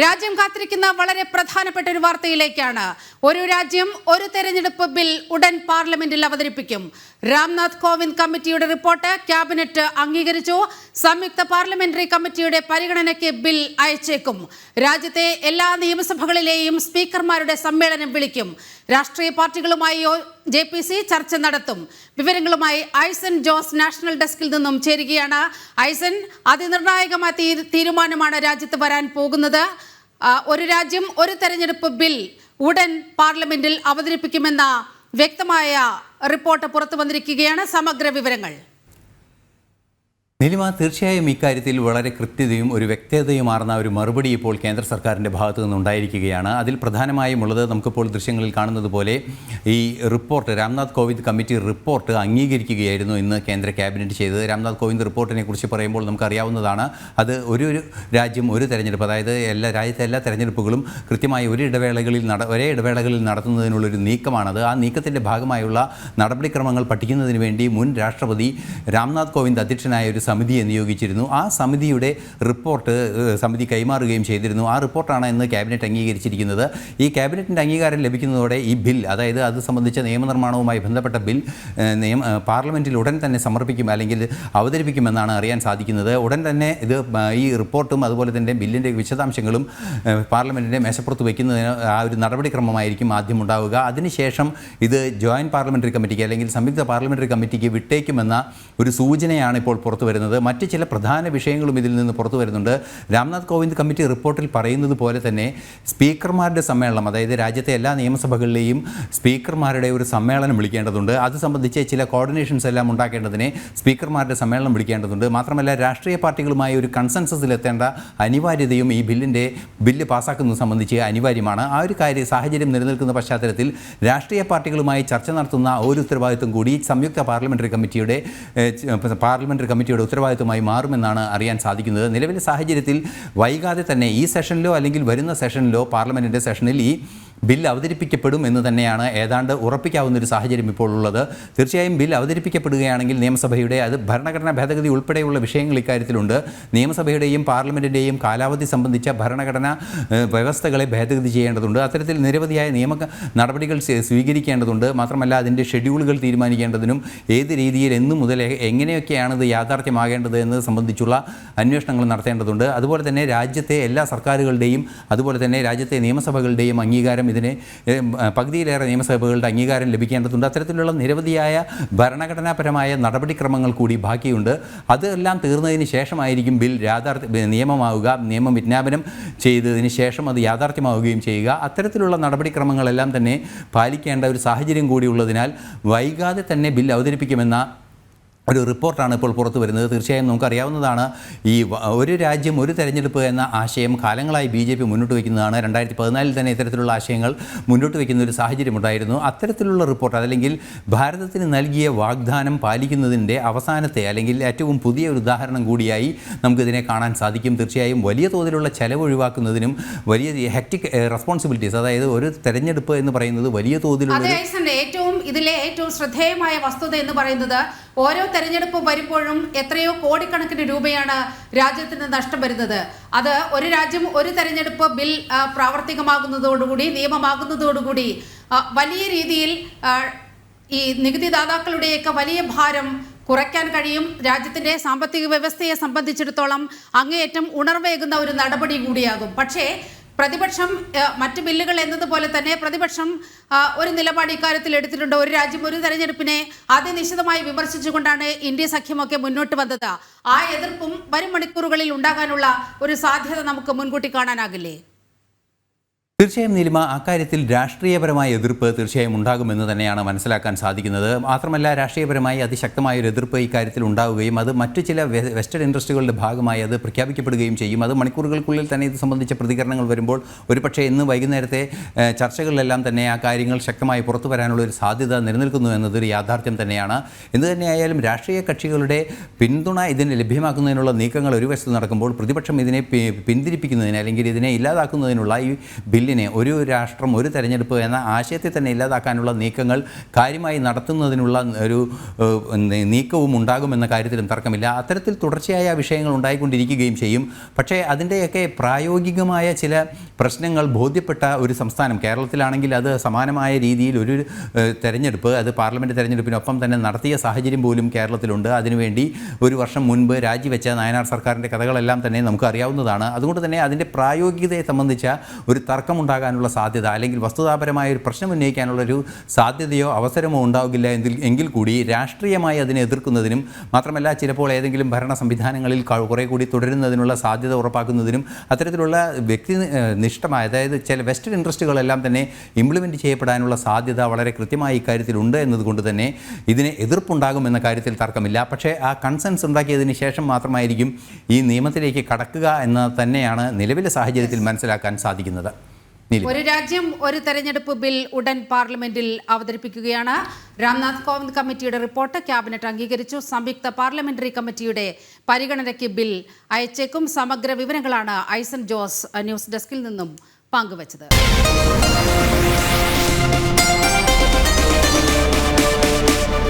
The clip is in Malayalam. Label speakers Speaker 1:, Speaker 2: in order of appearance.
Speaker 1: രാജ്യം കാത്തിരിക്കുന്ന വളരെ പ്രധാനപ്പെട്ട ഒരു വാർത്തയിലേക്കാണ്. ഒരു രാജ്യം ഒരു തെരഞ്ഞെടുപ്പ് ബിൽ ഉടൻ പാർലമെന്റിൽ അവതരിപ്പിക്കും. രാംനാഥ് കോവിന്ദ് കമ്മിറ്റിയുടെ റിപ്പോർട്ട് ക്യാബിനറ്റ് അംഗീകരിച്ചു. സംയുക്ത പാർലമെന്ററി കമ്മിറ്റിയുടെ പരിഗണനയ്ക്ക് ബിൽ അയച്ചേക്കും. രാജ്യത്തെ എല്ലാ നിയമസഭകളിലെയും സ്പീക്കർമാരുടെ സമ്മേളനം വിളിക്കും. രാഷ്ട്രീയ പാർട്ടികളുമായി ജെ പി സി ചർച്ച നടത്തും. വിവരങ്ങളുമായി ഐസൻ ജോസ് നാഷണൽ ഡെസ്കിൽ നിന്നും ചേരുകയാണ്. ഐസൻ അതിനിർണായകമായ തീരുമാനമാണ് രാജ്യത്ത് വരാൻ പോകുന്നത്. ഒരു രാജ്യം ഒരു തെരഞ്ഞെടുപ്പ് ബിൽ ഉടൻ പാർലമെന്റിൽ അവതരിപ്പിക്കുമെന്ന വ്യക്തമായ റിപ്പോർട്ട് പുറത്തു വന്നിരിക്കുകയാണ്. സമഗ്ര വിവരങ്ങൾ.
Speaker 2: നിലിമ തീർച്ചയായും ഇക്കാര്യത്തിൽ വളരെ കൃത്യതയും ഒരു വ്യക്തതയുമാർന്ന ഒരു മറുപടി ഇപ്പോൾ കേന്ദ്ര സർക്കാരിന്റെ ഭാഗത്തു നിന്നുണ്ടായിരിക്കുകയാണ്. അതിൽ പ്രധാനമായും ഉള്ളത് നമുക്കിപ്പോൾ ദൃശ്യങ്ങളിൽ കാണുന്നത് പോലെ ഈ report Ramnath Kovind committee report അംഗീകരിക്കുകയായിരുന്നു ഇന്ന് കേന്ദ്ര ക്യാബിനറ്റ് ചെയ്തത്. രാംനാഥ് കോവിന്ദ് റിപ്പോർട്ടിനെ കുറിച്ച് പറയുമ്പോൾ നമുക്കറിയാവുന്നതാണ് അത് ഒരു ഒരു രാജ്യം ഒരു തെരഞ്ഞെടുപ്പ് അതായത് എല്ലാ രാജ്യത്തെ എല്ലാ തെരഞ്ഞെടുപ്പുകളും കൃത്യമായി ഒരു ഇടവേളകളിൽ നട ഒരേ ഇടവേളകളിൽ നടത്തുന്നതിനുള്ളൊരു നീക്കമാണത്. ആ നീക്കത്തിന്റെ ഭാഗമായുള്ള നടപടിക്രമങ്ങൾ പഠിക്കുന്നതിന് വേണ്ടി മുൻ രാഷ്ട്രപതി രാംനാഥ് കോവിന്ദ് അധ്യക്ഷനായ ഒരു സമിതിയെ നിയോഗിച്ചിരുന്നു. ആ സമിതിയുടെ റിപ്പോർട്ട് സമിതി കൈമാറുകയും ചെയ്തിരുന്നു. ആ റിപ്പോർട്ടാണ് ഇന്ന് ക്യാബിനറ്റ് അംഗീകരിച്ചിരിക്കുന്നത്. ഈ ക്യാബിനറ്റിന്റെ അംഗീകാരം ലഭിക്കുന്നതോടെ ഈ ബിൽ അതായത് അത് സംബന്ധിച്ച നിയമനിർമ്മാണവുമായി ബന്ധപ്പെട്ട ബിൽ നിയമ പാർലമെന്റിൽ ഉടൻ തന്നെ സമർപ്പിക്കും അല്ലെങ്കിൽ അവതരിപ്പിക്കുമെന്നാണ് അറിയാൻ സാധിക്കുന്നത്. ഉടൻ തന്നെ ഇത് ഈ റിപ്പോർട്ടും അതുപോലെ തന്നെ ബില്ലിന്റെ വിശദാംശങ്ങളും പാർലമെന്റിന്റെ മേശപ്പുറത്ത് വയ്ക്കുന്നതിന് ആ ഒരു നടപടിക്രമമായിരിക്കും ആദ്യം ഉണ്ടാവുക. അതിനുശേഷം ഇത് ജോയിന്റ് പാർലമെന്ററി കമ്മിറ്റിക്ക് അല്ലെങ്കിൽ സംയുക്ത പാർലമെന്ററി കമ്മിറ്റിക്ക് വിട്ടേക്കുമെന്ന ഒരു സൂചനയാണ് ഇപ്പോൾ പുറത്തു വരുന്നത് മറ്റ് ചില പ്രധാന വിഷയങ്ങളും ഇതിൽ നിന്ന് പുറത്തു വരുന്നുണ്ട്. രാംനാഥ് കോവിന്ദ് കമ്മിറ്റി റിപ്പോർട്ടിൽ പറയുന്നത് പോലെ തന്നെ സ്പീക്കർമാരുടെ സമ്മേളനം അതായത് രാജ്യത്തെ എല്ലാ നിയമസഭകളിലെയും സ്പീക്കർമാരുടെ ഒരു സമ്മേളനം വിളിക്കേണ്ടതുണ്ട്. അത് സംബന്ധിച്ച് ചില കോർഡിനേഷൻസ് എല്ലാം ഉണ്ടാക്കേണ്ടതിനെ സ്പീക്കർമാരുടെ സമ്മേളനം വിളിക്കേണ്ടതുണ്ട്. മാത്രമല്ല രാഷ്ട്രീയ പാർട്ടികളുമായി ഒരു കൺസെൻസസിലെത്തേണ്ട അനിവാര്യതയും ഈ ബില്ലിന്റെ ബില്ല് പാസ്സാക്കുന്നത് സംബന്ധിച്ച് അനിവാര്യമാണ്. ആ ഒരു കാര്യ സാഹചര്യം നിലനിൽക്കുന്ന പശ്ചാത്തലത്തിൽ രാഷ്ട്രീയ പാർട്ടികളുമായി ചർച്ച നടത്തുന്ന ഒരു ഉത്തരവാദിത്വം കൂടി സംയുക്ത പാർലമെന്ററി കമ്മിറ്റിയുടെ പാർലമെന്ററി കമ്മിറ്റിയുടെ ഉത്തരവാദിത്വമായി മാറുമെന്നാണ് അറിയാൻ സാധിക്കുന്നത്. നിലവിലെ സാഹചര്യത്തിൽ വൈകാതെ തന്നെ ഈ സെഷനിലോ അല്ലെങ്കിൽ വരുന്ന സെഷനിലോ പാർലമെന്റിന്റെ സെഷനിൽ ഈ ബിൽ അവതരിപ്പിക്കപ്പെടും എന്ന് തന്നെയാണ് ഏതാണ്ട് ഉറപ്പിക്കാവുന്ന ഒരു സാഹചര്യം ഇപ്പോൾ ഉള്ളത്. തീർച്ചയായും ബിൽ അവതരിപ്പിക്കപ്പെടുകയാണെങ്കിൽ നിയമസഭയുടെ അത് ഭരണഘടനാ ഭേദഗതി ഉൾപ്പെടെയുള്ള വിഷയങ്ങൾ ഇക്കാര്യത്തിലുണ്ട്. നിയമസഭയുടെയും പാർലമെന്റിന്റെയും കാലാവധി സംബന്ധിച്ച ഭരണഘടനാ വ്യവസ്ഥകളെ ഭേദഗതി ചെയ്യേണ്ടതുണ്ട്. അത്തരത്തിൽ നിരവധിയായ നിയമ നടപടികൾ സ്വീകരിക്കേണ്ടതുണ്ട്. മാത്രമല്ല അതിന്റെ ഷെഡ്യൂളുകൾ തീരുമാനിക്കേണ്ടതിനും ഏത് രീതിയിൽ എന്നു മുതൽ എങ്ങനെയൊക്കെയാണ് ഇത് യാഥാർത്ഥ്യമാകേണ്ടത് എന്നത് സംബന്ധിച്ചുള്ള അന്വേഷണങ്ങൾ നടത്തേണ്ടതുണ്ട്. അതുപോലെ തന്നെ രാജ്യത്തെ എല്ലാ സർക്കാരുകളുടെയും അതുപോലെ തന്നെ രാജ്യത്തെ നിയമസഭകളുടെയും അംഗീകാരം ഇതിന് പകുതിയിലേറെ നിയമസഭകളുടെ അംഗീകാരം ലഭിക്കേണ്ടതുണ്ട്. അത്തരത്തിലുള്ള നിരവധിയായ ഭരണഘടനാപരമായ നടപടിക്രമങ്ങൾ കൂടി ബാക്കിയുണ്ട്. അതെല്ലാം തീർന്നതിന് ശേഷമായിരിക്കും ബിൽ യാഥാർത്ഥ്യ നിയമമാവുക നിയമം വിജ്ഞാപനം ചെയ്തതിന് ശേഷം അത് യാഥാർത്ഥ്യമാവുകയും ചെയ്യുക. അത്തരത്തിലുള്ള നടപടിക്രമങ്ങളെല്ലാം തന്നെ പാലിക്കേണ്ട ഒരു സാഹചര്യം കൂടി ഉള്ളതിനാൽ വൈകാതെ തന്നെ ബിൽ അവതരിപ്പിക്കുമെന്ന ഒരു റിപ്പോർട്ടാണ് ഇപ്പോൾ പുറത്തു വരുന്നത്. തീർച്ചയായും നമുക്കറിയാവുന്നതാണ് ഈ ഒരു രാജ്യം ഒരു തെരഞ്ഞെടുപ്പ് എന്ന ആശയം കാലങ്ങളായി ബി ജെ പി മുന്നോട്ട് വയ്ക്കുന്നതാണ്. രണ്ടായിരത്തി പതിനാലിൽ തന്നെ ഇത്തരത്തിലുള്ള ആശയങ്ങൾ മുന്നോട്ട് വയ്ക്കുന്ന ഒരു സാഹചര്യം ഉണ്ടായിരുന്നു. അത്തരത്തിലുള്ള റിപ്പോർട്ട് അതല്ലെങ്കിൽ ഭാരതത്തിന് നൽകിയ വാഗ്ദാനം പാലിക്കുന്നതിന്റെ അവസാനത്തെ അല്ലെങ്കിൽ ഏറ്റവും പുതിയ ഒരു ഉദാഹരണം കൂടിയായി നമുക്കിതിനെ കാണാൻ സാധിക്കും. തീർച്ചയായും വലിയ തോതിലുള്ള ചെലവ് ഒഴിവാക്കുന്നതിനും വലിയ ഹെക്ടിക് റെസ്പോൺസിബിലിറ്റീസ് അതായത് ഒരു തെരഞ്ഞെടുപ്പ് എന്ന് പറയുന്നത് വലിയ തോതിലുള്ള
Speaker 1: ഏറ്റവും ഇതിലെ ഏറ്റവും ശ്രദ്ധേയമായ വസ്തുത എന്ന് പറയുന്നത് ഓരോ തെരഞ്ഞെടുപ്പ് വരുമ്പോഴും എത്രയോ കോടിക്കണക്കിന് രൂപയാണ് രാജ്യത്തിന് നഷ്ടം വരുന്നത്. അത് ഒരു രാജ്യം ഒരു തെരഞ്ഞെടുപ്പ് ബിൽ പ്രാവർത്തികമാകുന്നതോടുകൂടി നിയമമാകുന്നതോടുകൂടി വലിയ രീതിയിൽ ഈ നികുതിദാതാക്കളുടെയൊക്കെ വലിയ ഭാരം കുറയ്ക്കാൻ കഴിയും. രാജ്യത്തിന്റെ സാമ്പത്തിക വ്യവസ്ഥയെ സംബന്ധിച്ചിടത്തോളം അങ്ങേയറ്റം ഉണർവേകുന്ന ഒരു നടപടി കൂടിയാകും. പക്ഷേ പ്രതിപക്ഷം മറ്റ് ബില്ലുകൾ എന്നതുപോലെ തന്നെ പ്രതിപക്ഷം ഒരു നിലപാട് ഇക്കാര്യത്തിൽ എടുത്തിട്ടുണ്ട്. ഒരു രാജ്യം ഒരു തെരഞ്ഞെടുപ്പിനെ അതിനിശ്ചിതമായി വിമർശിച്ചുകൊണ്ടാണ് ഇന്ത്യ സഖ്യമൊക്കെ മുന്നോട്ട് വന്നത്. ആ എതിർപ്പും വരും മണിക്കൂറുകളിൽ ഉണ്ടാകാനുള്ള ഒരു സാധ്യത നമുക്ക് മുൻകൂട്ടി കാണാനാകില്ലേ?
Speaker 2: തീർച്ചയായും നീലിമ അക്കാര്യത്തിൽ രാഷ്ട്രീയപരമായ എതിർപ്പ് തീർച്ചയായും ഉണ്ടാകുമെന്ന് തന്നെയാണ് മനസ്സിലാക്കാൻ സാധിക്കുന്നത്. മാത്രമല്ല രാഷ്ട്രീയപരമായി അതിശക്തമായ ഒരു എതിർപ്പ് ഇക്കാര്യത്തിൽ ഉണ്ടാവുകയും അത് മറ്റു ചില വെസ്റ്റേൺ ഇൻഡസ്ട്രികളുടെ ഭാഗമായി അത് പ്രഖ്യാപിക്കപ്പെടുകയും ചെയ്യും. അത് മണിക്കൂറുകൾക്കുള്ളിൽ തന്നെ ഇത് സംബന്ധിച്ച പ്രതികരണങ്ങൾ വരുമ്പോൾ ഒരുപക്ഷേ ഇന്ന് വൈകുന്നേരത്തെ ചർച്ചകളിലെല്ലാം തന്നെ ആ കാര്യങ്ങൾ ശക്തമായി പുറത്തു വരാനുള്ള ഒരു സാധ്യത നിലനിൽക്കുന്നു എന്നതൊരു യാഥാർത്ഥ്യം തന്നെയാണ്. എന്ത് തന്നെയായാലും രാഷ്ട്രീയ കക്ഷികളുടെ പിന്തുണ ഇതിന് ലഭ്യമാക്കുന്നതിനുള്ള നീക്കങ്ങൾ ഒരു വശത്ത് നടക്കുമ്പോൾ പ്രതിപക്ഷം ഇതിനെ പിന്തിരിപ്പിക്കുന്നതിന് അല്ലെങ്കിൽ ഇതിനെ ഇല്ലാതാക്കുന്നതിനുള്ള ഈ ബില്ലിനെ ഒരു രാഷ്ട്രം ഒരു തെരഞ്ഞെടുപ്പ് എന്ന ആശയത്തെ തന്നെ ഇല്ലാതാക്കാനുള്ള നീക്കങ്ങൾ കാര്യമായി നടത്തുന്നതിനുള്ള ഒരു നീക്കവും ഉണ്ടാകുമെന്ന കാര്യത്തിലും തർക്കമില്ല. അത്തരത്തിൽ തുടർച്ചയായ വിഷയങ്ങൾ ഉണ്ടായിക്കൊണ്ടിരിക്കുകയും ചെയ്യും. പക്ഷേ അതിന്റെയൊക്കെ പ്രായോഗികമായ ചില പ്രശ്നങ്ങൾ ബോധ്യപ്പെട്ട ഒരു സംസ്ഥാനം കേരളത്തിലാണെങ്കിൽ അത് സമാനമായ രീതിയിൽ ഒരു തെരഞ്ഞെടുപ്പ് അത് പാർലമെന്റ് തെരഞ്ഞെടുപ്പിനൊപ്പം തന്നെ നടത്തിയ സാഹചര്യം പോലും കേരളത്തിലുണ്ട്. അതിനുവേണ്ടി ഒരു വർഷം മുൻപ് രാജിവെച്ച നായനാർ സർക്കാരിന്റെ കഥകളെല്ലാം തന്നെ നമുക്ക് അറിയാവുന്നതാണ് അതുകൊണ്ട് തന്നെ അതിന്റെ പ്രായോഗികതയെ സംബന്ധിച്ച ഒരു തർക്കമുണ്ടാകാനുള്ള സാധ്യത അല്ലെങ്കിൽ വസ്തുതാപരമായ ഒരു പ്രശ്നം ഉന്നയിക്കാനുള്ള ഒരു സാധ്യതയോ അവസരമോ ഉണ്ടാകില്ല എങ്കിൽ എങ്കിൽ കൂടി രാഷ്ട്രീയമായി അതിനെ എതിർക്കുന്നതിനും മാത്രമല്ല ചിലപ്പോൾ ഏതെങ്കിലും ഭരണ സംവിധാനങ്ങളിൽ കുറേ കൂടി തുടരുന്നതിനുള്ള സാധ്യത ഉറപ്പാക്കുന്നതിനും അത്തരത്തിലുള്ള വ്യക്തി നിഷ്ഠമായ അതായത് ചില വെസ്റ്റഡ് ഇൻട്രസ്റ്റുകളെല്ലാം തന്നെ ഇംപ്ലിമെന്റ് ചെയ്യപ്പെടാനുള്ള സാധ്യത വളരെ കൃത്യമായി ഇക്കാര്യത്തിലുണ്ട് എന്നതുകൊണ്ട് തന്നെ ഇതിനെ എതിർപ്പുണ്ടാകുമെന്ന കാര്യത്തിൽ തർക്കമില്ല. പക്ഷേ ആ കൺസെൻസ് ഉണ്ടാക്കിയതിന് ശേഷം മാത്രമായിരിക്കും ഈ നിയമത്തിലേക്ക് കടക്കുക എന്ന് തന്നെയാണ് നിലവിലെ സാഹചര്യത്തിൽ മനസ്സിലാക്കാൻ സാധിക്കുന്നത്.
Speaker 1: ഒരു രാജ്യം ഒരു തെരഞ്ഞെടുപ്പ് ബിൽ ഉടൻ പാർലമെന്റിൽ അവതരിപ്പിക്കുകയാണ്. രാംനാഥ് കോവിന്ദ് കമ്മിറ്റിയുടെ റിപ്പോർട്ട് ക്യാബിനറ്റ് അംഗീകരിച്ചു. സംയുക്ത പാർലമെന്ററി കമ്മിറ്റിയുടെ പരിഗണനയ്ക്ക് ബിൽ അയച്ചേക്കും. സമഗ്ര വിവരങ്ങളാണ് ഐസൻ ജോസ് ന്യൂസ് ഡെസ്കിൽ നിന്നും പങ്കുവച്ചത്.